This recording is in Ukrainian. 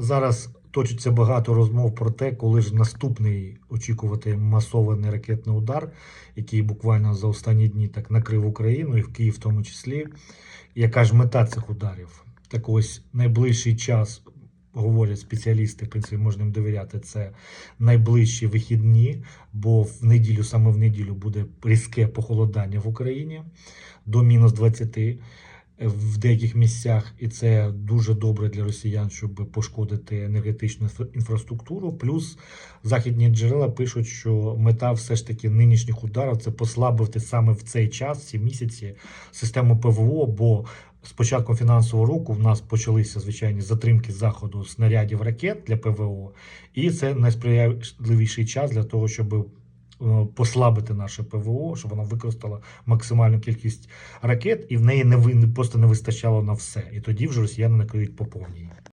Зараз точиться багато розмов про те, коли ж наступний очікувати масований ракетний удар, який буквально за останні дні так накрив Україну і в Київ в тому числі. Яка ж мета цих ударів? Так ось найближчий час. Говорять спеціалісти, в принципі, можна їм довіряти. Це найближчі вихідні, бо в неділю, саме в неділю, буде різке похолодання в Україні до мінус 20 в деяких місцях, і це дуже добре для росіян, щоб пошкодити енергетичну інфраструктуру. Плюс західні джерела пишуть, що мета все ж таки нинішніх ударів це послабити саме в цей час, ці місяці, систему ПВО. Бо з початком фінансового року в нас почалися звичайні затримки заходу снарядів ракет для ПВО, і це найсприятливіший час для того, щоб послабити наше ПВО, щоб вона використала максимальну кількість ракет, і в неї не просто не вистачало на все. І тоді вже росіяни накриють по повній.